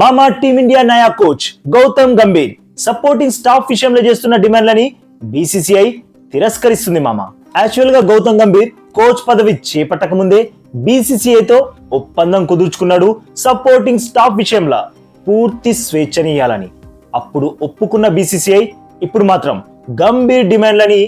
మామా టీమిండియా నయా coach Gautam Gambhir. Supporting staff విషయంలో చేస్తున్న డిమాండ్లని బీసీసీఐ తిరస్కరిస్తుంది మామ. యాక్చువల్గా గౌతమ్ గంభీర్ కోచ్ పదవి చేపట్టక ముందే బీసీసీఐతో ఒప్పందం కుదుర్చుకున్నాడు. సపోర్టింగ్ స్టాఫ్ విషయంలో పూర్తి స్వేచ్ఛనీయాలని. అప్పుడు ఒప్పుకున్న బీసీసీఐ ఇప్పుడు మాత్రం గంభీర్ డిమాండ్లని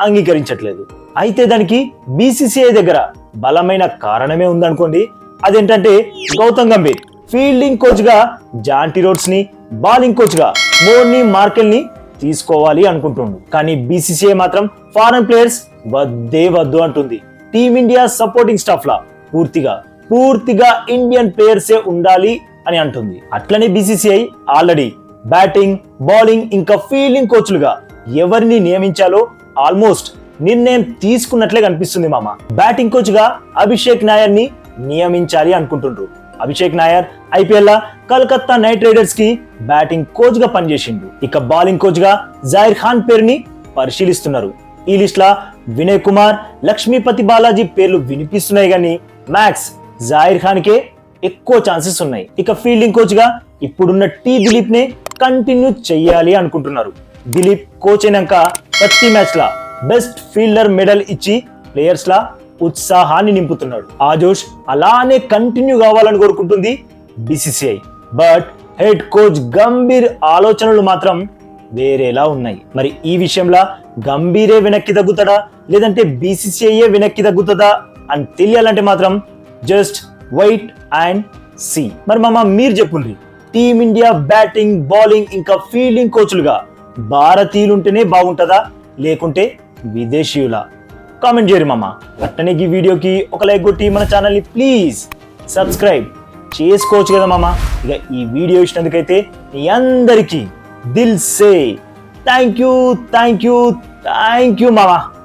అంగీకరించట్లేదు. అయితే దానికి బీసీసీఐ దగ్గర బలమైన కారణమే ఉందనుకోండి. అదేంటంటే గౌతమ్ గంభీర్ ఫీల్డింగ్ కోచ్గా జాంటీ రోడ్స్ని బౌలింగ్ కోచ్గా మోర్ని మార్కెల్ని తీసుకోవాలి అనుకుంటుండు. కానీ బీసీసీఐ మాత్రం ఫారెన్ ప్లేయర్స్ వద్దే వద్దు అంటుంది. టీమిండియా సపోర్టింగ్ స్టాఫ్ లా పూర్తిగా. పూర్తిగా ఇండియన్ ప్లేయర్సే ఉండాలి అని అంటుంది. అట్లనే బీసీసీఐ ఆల్రెడీ బ్యాటింగ్ బౌలింగ్ ఇంకా ఫీల్డింగ్ కోచ్లుగా ఎవరిని నియమించాలో ఆల్మోస్ట్ నిర్ణయం తీసుకున్నట్లే కనిపిస్తుంది మామ. బ్యాటింగ్ కోచ్గా అభిషేక్ నాయర్ని నియమించాలి అనుకుంటుండ్రు. అభిషేక్ నాయర్ ఐపీఎల్ లా కలకత్తా నైట్ రైడర్స్కి బ్యాటింగ్ కోచ్గా పనిచేసిండు. ఇక బౌలింగ్ కోచ్గా జాహిర్ ఖాన్ పేరుని పరిశీలిస్తున్నారు. ఈ లిస్ట్ లా వినయ్ కుమార్ లక్ష్మీపతి బాలాజీ పేర్లు వినిపిస్తున్నాయి కానీ మ్యాక్స్ జాహిర్ ఖాన్ కే ఎక్కువ ఛాన్సెస్ ఉన్నాయి. ఇక ఫీల్డింగ్ కోచ్గా ఇప్పుడున్న టీ దిలీప్ నే కంటిన్యూ చెయ్యాలి అనుకుంటున్నారు. దిలీప్ కోచ్ అయినాక ప్రతి మ్యాచ్ లా బెస్ట్ ఫీల్డర్ మెడల్ ఇచ్చి ప్లేయర్స్ లా ఉత్సాహాన్ని నింపుతున్నాడు. ఆ జోష్ అలానే కంటిన్యూ కావాలని కోరుకుంటుంది BCCI but head coach Gambhir ఆలోచనలు మాత్రం వేరేలా ఉన్నాయి. మరి ఈ విషయంలో గంభీరే వెనక్కి తగ్గుతాడా? లేదంటే బీసీసీఐయే వెనక్కి తగ్గుతుందా? అని తెలియాలంటే మాత్రం జస్ట్ వైట్ అండ్ సి మరి మామ మీరు చెప్పుండ్రి టీమిండియా బ్యాటింగ్ బౌలింగ్ ఇంకా ఫీల్డింగ్ కోచ్లుగా భారతీయులు ఉంటేనే బాగుంటుందా? లేకుంటే విదేశీయుల? కామెంట్ చేయరు మామ. అట్టనే ఈ వీడియోకి ఒక లైక్ కొట్టి మన ఛానల్ని ప్లీజ్ సబ్స్క్రైబ్ చేసుకోవచ్చు కదా మామ. ఇక ఈ వీడియో ఇచ్చినందుకైతే మీ అందరికీ దిల్ సే. Thank you thank you thank you మామ.